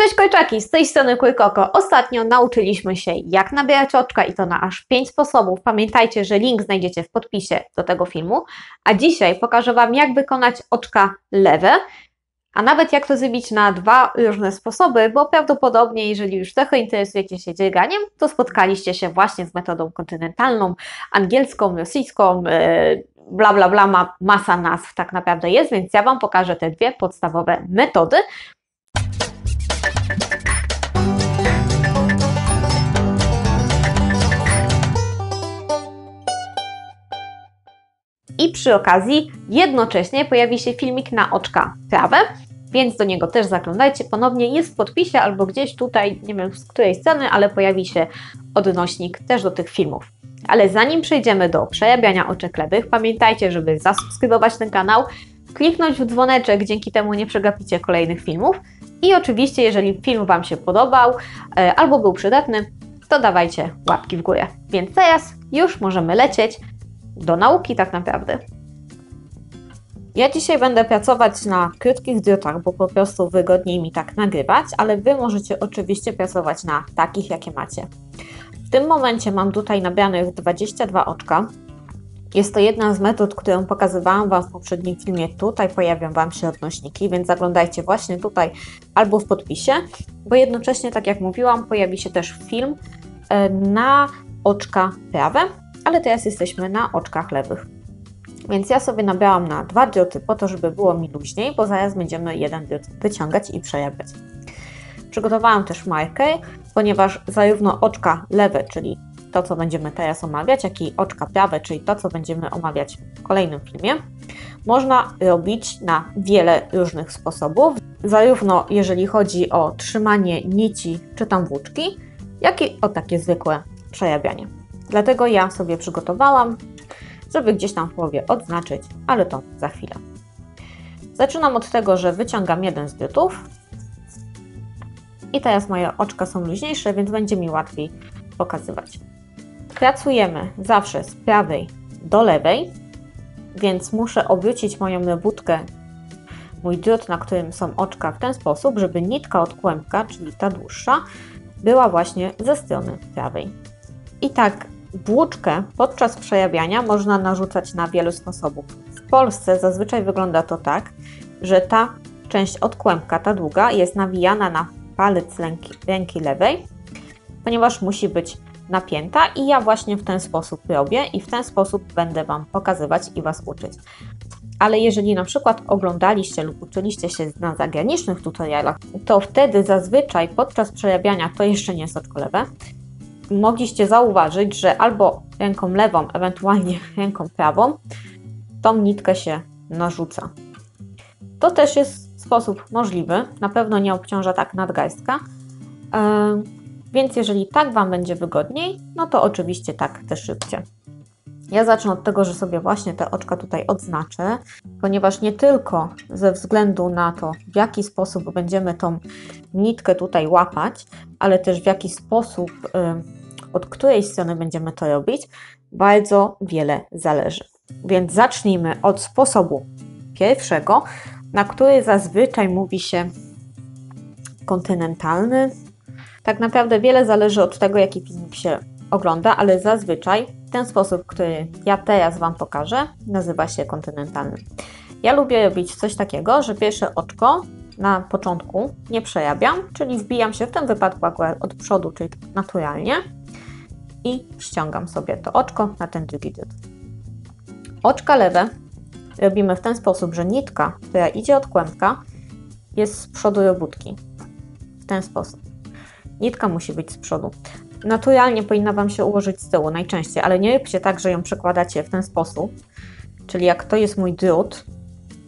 Cześć Kojczaki, z tej strony Kojkoko. Ostatnio nauczyliśmy się jak nabierać oczka i to na aż 5 sposobów. Pamiętajcie, że link znajdziecie w podpisie do tego filmu. A dzisiaj pokażę Wam jak wykonać oczka lewe, a nawet jak to zrobić na dwa różne sposoby, bo prawdopodobnie jeżeli już trochę interesujecie się dzieganiem, to spotkaliście się właśnie z metodą kontynentalną, angielską, rosyjską, yy, bla bla bla, ma masa nazw tak naprawdę jest, więc ja Wam pokażę te dwie podstawowe metody. I przy okazji jednocześnie pojawi się filmik na oczka prawe, więc do niego też zaglądajcie. Ponownie jest w podpisie albo gdzieś tutaj, nie wiem z której sceny, ale pojawi się odnośnik też do tych filmów. Ale zanim przejdziemy do przerabiania oczek lewych, pamiętajcie, żeby zasubskrybować ten kanał, kliknąć w dzwoneczek, dzięki temu nie przegapicie kolejnych filmów. I oczywiście, jeżeli film Wam się podobał e, albo był przydatny, to dawajcie łapki w górę. Więc teraz już możemy lecieć do nauki tak naprawdę. Ja dzisiaj będę pracować na krótkich drutach, bo po prostu wygodniej mi tak nagrywać, ale Wy możecie oczywiście pracować na takich, jakie macie. W tym momencie mam tutaj nabranych 22 oczka. Jest to jedna z metod, którą pokazywałam Wam w poprzednim filmie. Tutaj pojawią Wam się odnośniki, więc zaglądajcie właśnie tutaj albo w podpisie, bo jednocześnie, tak jak mówiłam, pojawi się też film e, na oczka prawe, ale teraz jesteśmy na oczkach lewych. Więc ja sobie nabrałam na dwa druty po to, żeby było mi luźniej, bo zaraz będziemy jeden drut wyciągać i przejawiać. Przygotowałam też markę, ponieważ zarówno oczka lewe, czyli to, co będziemy teraz omawiać, jak i oczka prawe, czyli to, co będziemy omawiać w kolejnym filmie, można robić na wiele różnych sposobów, zarówno jeżeli chodzi o trzymanie nici czy tam włóczki, jak i o takie zwykłe przejawianie. Dlatego ja sobie przygotowałam, żeby gdzieś tam w połowie odznaczyć, ale to za chwilę. Zaczynam od tego, że wyciągam jeden z bytów. I teraz moje oczka są luźniejsze, więc będzie mi łatwiej pokazywać. Pracujemy zawsze z prawej do lewej, więc muszę obrócić moją wódkę, mój drut, na którym są oczka w ten sposób, żeby nitka od kłębka, czyli ta dłuższa, była właśnie ze strony prawej. I tak Włóczkę podczas przejawiania można narzucać na wiele sposobów. W Polsce zazwyczaj wygląda to tak, że ta część od kłębka, ta długa, jest nawijana na palec ręki, ręki lewej, ponieważ musi być napięta i ja właśnie w ten sposób robię i w ten sposób będę Wam pokazywać i Was uczyć. Ale jeżeli na przykład oglądaliście lub uczyliście się na zagranicznych tutorialach, to wtedy zazwyczaj podczas przejawiania to jeszcze nie jest oczko lewe, mogliście zauważyć, że albo ręką lewą, ewentualnie ręką prawą, tą nitkę się narzuca. To też jest sposób możliwy, na pewno nie obciąża tak nadgarstka, więc jeżeli tak Wam będzie wygodniej, no to oczywiście tak też szybciej. Ja zacznę od tego, że sobie właśnie te oczka tutaj odznaczę, ponieważ nie tylko ze względu na to, w jaki sposób będziemy tą nitkę tutaj łapać, ale też w jaki sposób od której strony będziemy to robić, bardzo wiele zależy. Więc zacznijmy od sposobu pierwszego, na który zazwyczaj mówi się kontynentalny. Tak naprawdę wiele zależy od tego, jaki filmik się ogląda, ale zazwyczaj ten sposób, który ja teraz Wam pokażę, nazywa się kontynentalny. Ja lubię robić coś takiego, że pierwsze oczko na początku nie przejawiam, czyli wbijam się w tym wypadku akurat od przodu, czyli naturalnie i ściągam sobie to oczko na ten drugi drut. Oczka lewe robimy w ten sposób, że nitka, która idzie od kłębka, jest z przodu robótki. W ten sposób. Nitka musi być z przodu. Naturalnie powinna Wam się ułożyć z tyłu najczęściej, ale nie róbcie tak, że ją przekładacie w ten sposób. Czyli jak to jest mój drut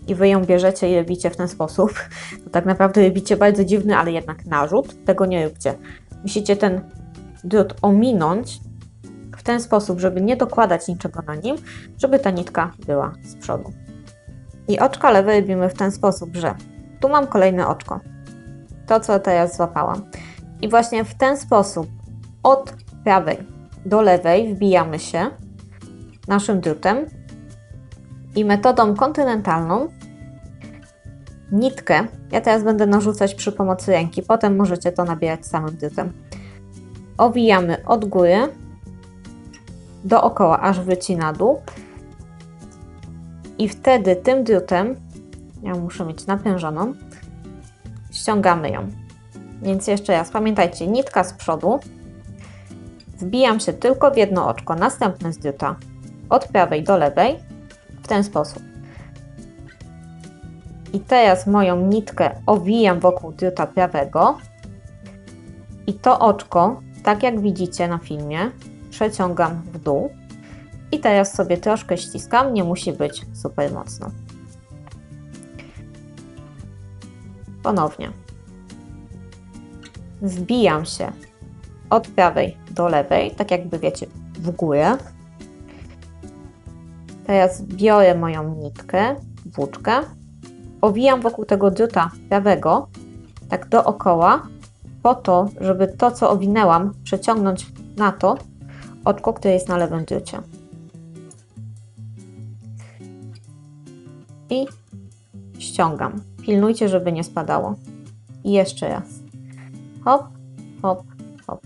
i Wy ją bierzecie i robicie w ten sposób, to tak naprawdę robicie bardzo dziwny, ale jednak narzut. Tego nie róbcie. Musicie ten drut ominąć w ten sposób, żeby nie dokładać niczego na nim, żeby ta nitka była z przodu. I oczka lewe robimy w ten sposób, że tu mam kolejne oczko, to co teraz złapałam. I właśnie w ten sposób od prawej do lewej wbijamy się naszym drutem i metodą kontynentalną nitkę, ja teraz będę narzucać przy pomocy ręki, potem możecie to nabierać samym dytem. Owijamy od góry dookoła, aż wróci na dół. I wtedy tym drutem, ja muszę mieć napężoną, ściągamy ją. Więc jeszcze raz, pamiętajcie, nitka z przodu, wbijam się tylko w jedno oczko, następne z druta od prawej do lewej, w ten sposób. I teraz moją nitkę owijam wokół druta prawego i to oczko, tak jak widzicie na filmie, przeciągam w dół i teraz sobie troszkę ściskam, nie musi być super mocno. Ponownie. Wbijam się od prawej do lewej, tak jakby wiecie, w górę. Teraz biorę moją nitkę, włóczkę, owijam wokół tego druta prawego, tak dookoła, po to, żeby to, co owinęłam, przeciągnąć na to oczko, które jest na lewym drucie. I ściągam. Pilnujcie, żeby nie spadało. I jeszcze raz. Hop, hop, hop.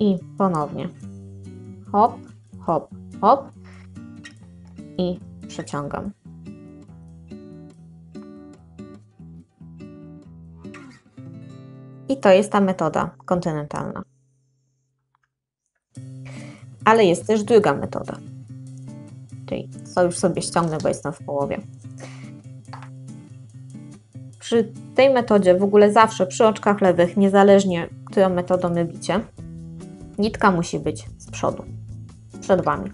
I ponownie. Hop, hop, hop. I przeciągam. I to jest ta metoda kontynentalna. Ale jest też druga metoda. Czyli co już sobie ściągnę, bo jestem w połowie. Przy tej metodzie w ogóle zawsze przy oczkach lewych, niezależnie którą metodą mybicie, nitka musi być z przodu, przed Wami.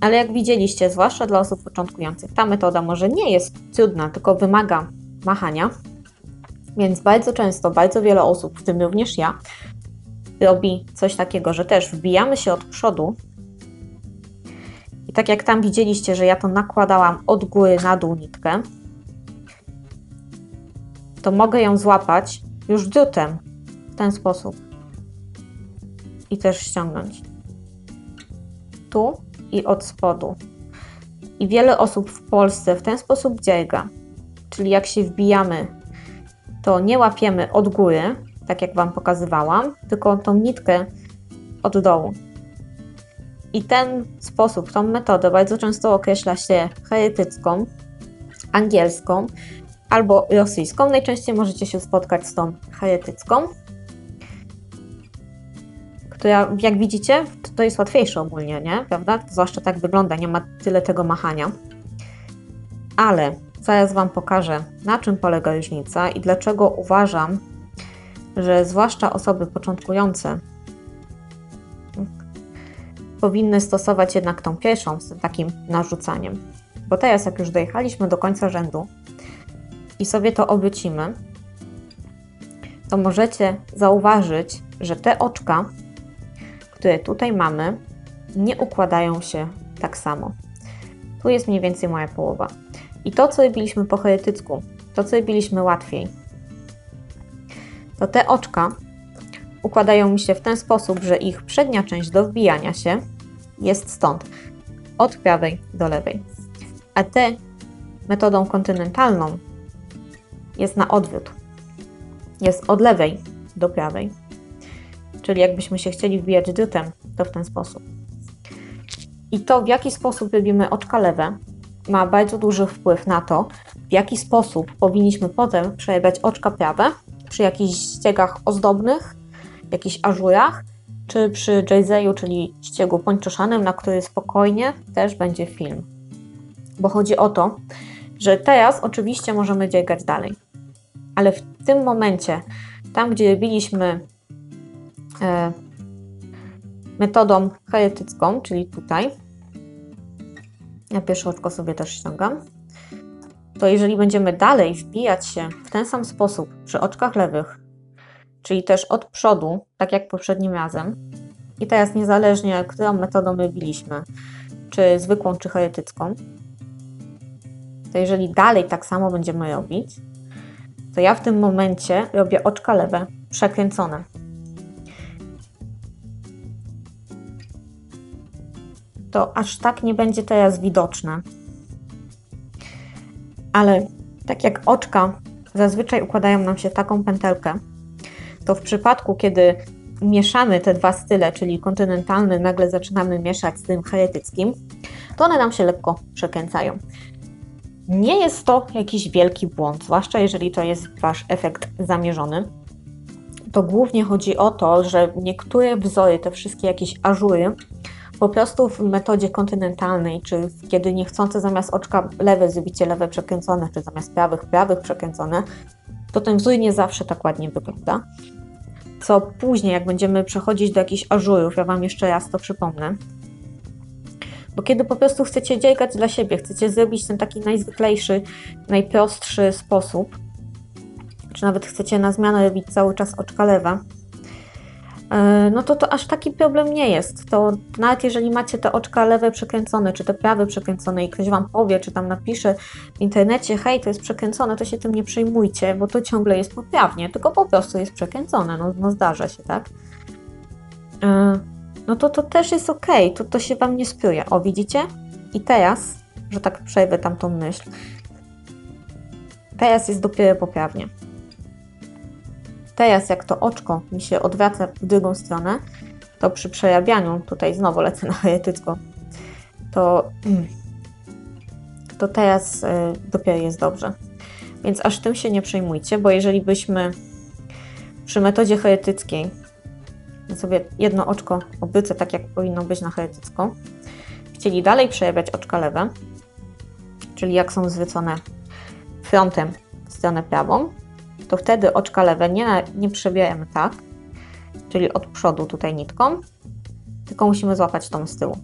Ale jak widzieliście, zwłaszcza dla osób początkujących, ta metoda może nie jest trudna, tylko wymaga machania, więc bardzo często, bardzo wiele osób, w tym również ja, robi coś takiego, że też wbijamy się od przodu i tak jak tam widzieliście, że ja to nakładałam od góry na dół nitkę, to mogę ją złapać już drutem w ten sposób i też ściągnąć. Tu i od spodu. I wiele osób w Polsce w ten sposób dzierga. Czyli jak się wbijamy, to nie łapiemy od góry, tak jak Wam pokazywałam, tylko tą nitkę od dołu. I ten sposób, tą metodę bardzo często określa się heretycką, angielską albo rosyjską. Najczęściej możecie się spotkać z tą heretycką, która jak widzicie, to jest łatwiejsze ogólnie, nie? Prawda? Zwłaszcza tak wygląda, nie ma tyle tego machania. Ale zaraz Wam pokażę, na czym polega różnica i dlaczego uważam, że zwłaszcza osoby początkujące powinny stosować jednak tą pierwszą z takim narzucaniem. Bo teraz, jak już dojechaliśmy do końca rzędu i sobie to obrócimy, to możecie zauważyć, że te oczka, które tutaj mamy, nie układają się tak samo. Tu jest mniej więcej moja połowa. I to, co robiliśmy po heretycku, to, co robiliśmy łatwiej, to te oczka układają mi się w ten sposób, że ich przednia część do wbijania się jest stąd, od prawej do lewej. A te metodą kontynentalną jest na odwrót. Jest od lewej do prawej. Czyli jakbyśmy się chcieli wbijać drutem, to w ten sposób. I to, w jaki sposób robimy oczka lewe, ma bardzo duży wpływ na to, w jaki sposób powinniśmy potem przerabiać oczka prawe przy jakichś ściegach ozdobnych, jakichś ażurach, czy przy jayzeyu, czyli ściegu pończoszanym, na który spokojnie też będzie film. Bo chodzi o to, że teraz oczywiście możemy dziegać dalej, ale w tym momencie, tam gdzie robiliśmy e, metodą heretycką, czyli tutaj, ja pierwsze oczko sobie też ściągam, to jeżeli będziemy dalej wbijać się w ten sam sposób przy oczkach lewych, czyli też od przodu, tak jak poprzednim razem, i teraz niezależnie, którą metodą robiliśmy, czy zwykłą, czy heretycką, to jeżeli dalej tak samo będziemy robić, to ja w tym momencie robię oczka lewe przekręcone. To aż tak nie będzie teraz widoczne. Ale tak jak oczka zazwyczaj układają nam się taką pętelkę, to w przypadku, kiedy mieszamy te dwa style, czyli kontynentalny, nagle zaczynamy mieszać z tym heretyckim, to one nam się lekko przekręcają. Nie jest to jakiś wielki błąd, zwłaszcza jeżeli to jest Wasz efekt zamierzony. To głównie chodzi o to, że niektóre wzory, te wszystkie jakieś ażury, po prostu w metodzie kontynentalnej, czy kiedy niechcące zamiast oczka lewe zrobicie lewe przekręcone, czy zamiast prawych prawych przekręcone, to ten wzór nie zawsze tak ładnie wygląda. Co później, jak będziemy przechodzić do jakichś ażurów, ja Wam jeszcze raz to przypomnę, bo kiedy po prostu chcecie dziergać dla siebie, chcecie zrobić ten taki najzwyklejszy, najprostszy sposób, czy nawet chcecie na zmianę robić cały czas oczka lewa, no to to aż taki problem nie jest. To nawet jeżeli macie te oczka lewe przekręcone, czy te prawe przekręcone i ktoś Wam powie, czy tam napisze w internecie, hej, to jest przekręcone, to się tym nie przejmujcie, bo to ciągle jest poprawnie, tylko po prostu jest przekręcone, no, no zdarza się, tak? E, no to to też jest ok, to, to się Wam nie spyje. O, widzicie? I teraz, że tak przejdę tamtą myśl, teraz jest dopiero poprawnie. Teraz jak to oczko mi się odwraca w drugą stronę, to przy przerabianiu, tutaj znowu lecę na heretycko, to, to teraz y, dopiero jest dobrze. Więc aż tym się nie przejmujcie, bo jeżeli byśmy przy metodzie heretyckiej sobie jedno oczko obrycę tak, jak powinno być na heretycką, chcieli dalej przerabiać oczka lewe, czyli jak są zwrócone frontem w stronę prawą, to wtedy oczka lewe nie, nie przebieramy tak, czyli od przodu tutaj nitką, tylko musimy złapać tą z tyłu.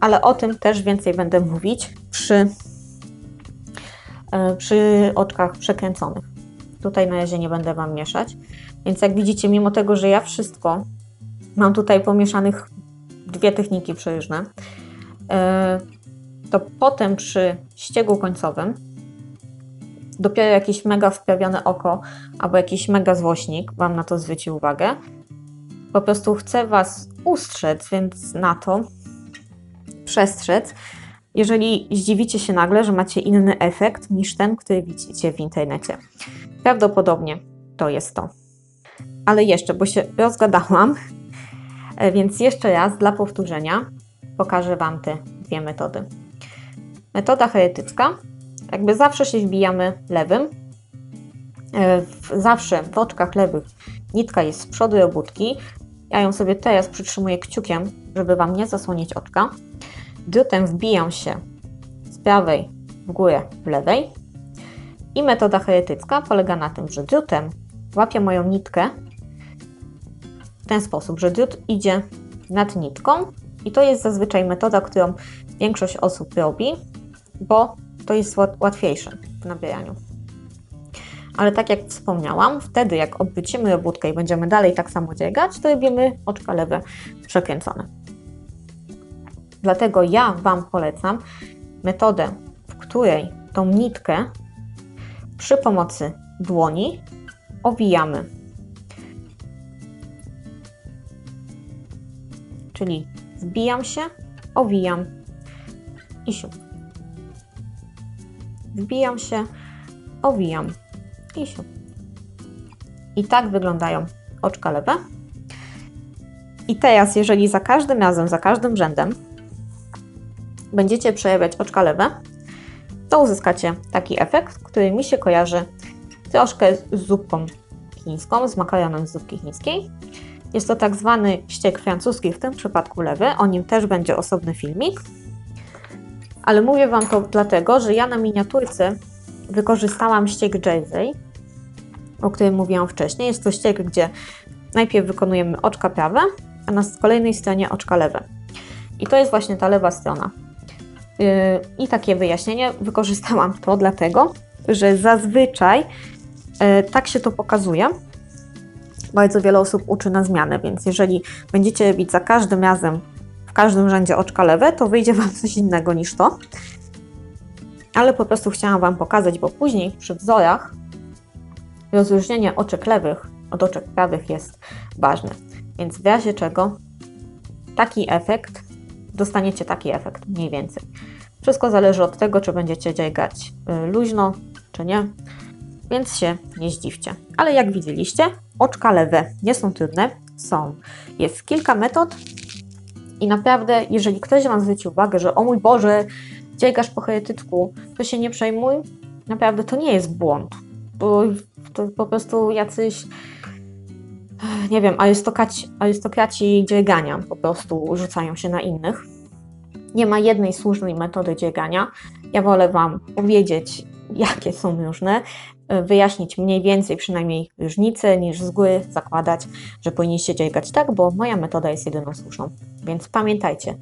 Ale o tym też więcej będę mówić przy, e, przy oczkach przekręconych. Tutaj na razie nie będę Wam mieszać. Więc jak widzicie, mimo tego, że ja wszystko mam tutaj pomieszanych dwie techniki przeróżne, e, to potem przy ściegu końcowym dopiero jakieś mega wprawione oko albo jakiś mega złośnik Wam na to zwróci uwagę. Po prostu chcę Was ustrzec, więc na to przestrzec, jeżeli zdziwicie się nagle, że macie inny efekt niż ten, który widzicie w internecie. Prawdopodobnie to jest to. Ale jeszcze, bo się rozgadałam, e, więc jeszcze raz dla powtórzenia pokażę Wam te dwie metody. Metoda heretycka jakby zawsze się wbijamy lewym. E, zawsze w oczkach lewych nitka jest z przodu obudki. Ja ją sobie teraz przytrzymuję kciukiem, żeby Wam nie zasłonić oczka. Drutem wbijam się z prawej w górę w lewej. I metoda heretycka polega na tym, że drutem łapię moją nitkę w ten sposób, że drut idzie nad nitką i to jest zazwyczaj metoda, którą większość osób robi, bo to jest łatwiejsze w nabieraniu. Ale tak jak wspomniałam, wtedy jak obrócimy robótkę i będziemy dalej tak samo dziergać, to robimy oczka lewe przekręcone. Dlatego ja Wam polecam metodę, w której tą nitkę przy pomocy dłoni owijamy. Czyli wbijam się, owijam i siup wbijam się, owijam i się. I tak wyglądają oczka lewe. I teraz, jeżeli za każdym razem, za każdym rzędem będziecie przejawiać oczka lewe, to uzyskacie taki efekt, który mi się kojarzy troszkę z zupką chińską, z makaronem z zupki chińskiej. Jest to tak zwany ściek francuski, w tym przypadku lewy. O nim też będzie osobny filmik ale mówię Wam to dlatego, że ja na miniaturce wykorzystałam ściek Jersey, o którym mówiłam wcześniej. Jest to ściek, gdzie najpierw wykonujemy oczka prawe, a na kolejnej stronie oczka lewe. I to jest właśnie ta lewa strona. Yy, I takie wyjaśnienie wykorzystałam to dlatego, że zazwyczaj yy, tak się to pokazuje. Bardzo wiele osób uczy na zmianę, więc jeżeli będziecie robić za każdym razem każdym rzędzie oczka lewe, to wyjdzie Wam coś innego niż to. Ale po prostu chciałam Wam pokazać, bo później przy wzorach rozróżnienie oczek lewych od oczek prawych jest ważne. Więc w razie czego taki efekt dostaniecie taki efekt mniej więcej. Wszystko zależy od tego, czy będziecie dźgać y, luźno, czy nie, więc się nie zdziwcie. Ale jak widzieliście, oczka lewe nie są trudne, są. Jest kilka metod i naprawdę, jeżeli ktoś Wam zwróci uwagę, że o mój Boże, dźgasz po heretycku, to się nie przejmuj, naprawdę to nie jest błąd, bo to po prostu jacyś nie wiem, arystokraci, arystokraci dziergania po prostu rzucają się na innych. Nie ma jednej słusznej metody dziergania. Ja wolę Wam powiedzieć, jakie są różne, wyjaśnić mniej więcej przynajmniej różnice, niż z góry zakładać, że powinniście dziergać tak, bo moja metoda jest jedyną słuszną. Więc pamiętajcie,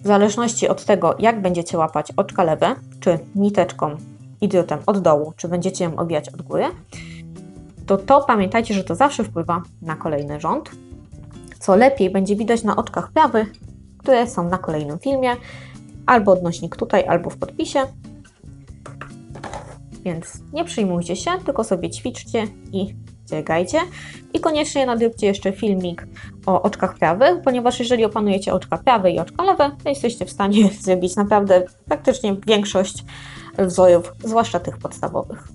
w zależności od tego, jak będziecie łapać oczka lewe, czy niteczką i drutem od dołu, czy będziecie ją obijać od góry, to to pamiętajcie, że to zawsze wpływa na kolejny rząd. Co lepiej będzie widać na oczkach prawych, które są na kolejnym filmie, albo odnośnik tutaj, albo w podpisie. Więc nie przyjmujcie się, tylko sobie ćwiczcie i dziergajcie. I koniecznie nadróbcie jeszcze filmik o oczkach prawych, ponieważ jeżeli opanujecie oczka prawe i oczka lewe, to jesteście w stanie zrobić naprawdę praktycznie większość wzorów, zwłaszcza tych podstawowych.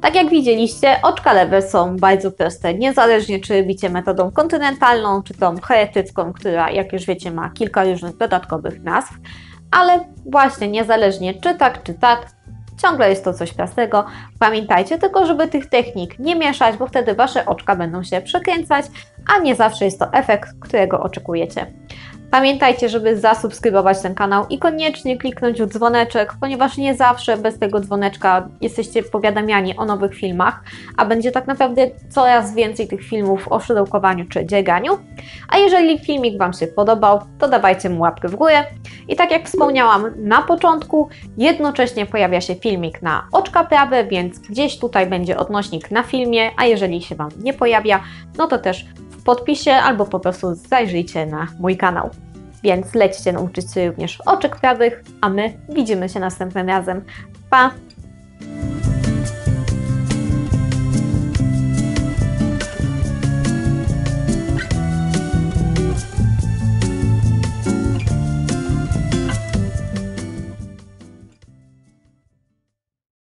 Tak jak widzieliście, oczka lewe są bardzo proste, niezależnie czy robicie metodą kontynentalną, czy tą heretycką, która, jak już wiecie, ma kilka różnych dodatkowych nazw, ale właśnie niezależnie czy tak, czy tak, ciągle jest to coś prostego. Pamiętajcie tylko, żeby tych technik nie mieszać, bo wtedy Wasze oczka będą się przekręcać, a nie zawsze jest to efekt, którego oczekujecie. Pamiętajcie, żeby zasubskrybować ten kanał i koniecznie kliknąć w dzwoneczek, ponieważ nie zawsze bez tego dzwoneczka jesteście powiadamiani o nowych filmach, a będzie tak naprawdę coraz więcej tych filmów o szydełkowaniu czy dzieganiu. A jeżeli filmik Wam się podobał, to dawajcie mu łapkę w górę. I tak jak wspomniałam na początku, jednocześnie pojawia się filmik na oczka prawe, więc gdzieś tutaj będzie odnośnik na filmie, a jeżeli się Wam nie pojawia, no to też podpisie albo po prostu zajrzyjcie na mój kanał. Więc lećcie nauczyć się również oczek prawych, a my widzimy się następnym razem. Pa!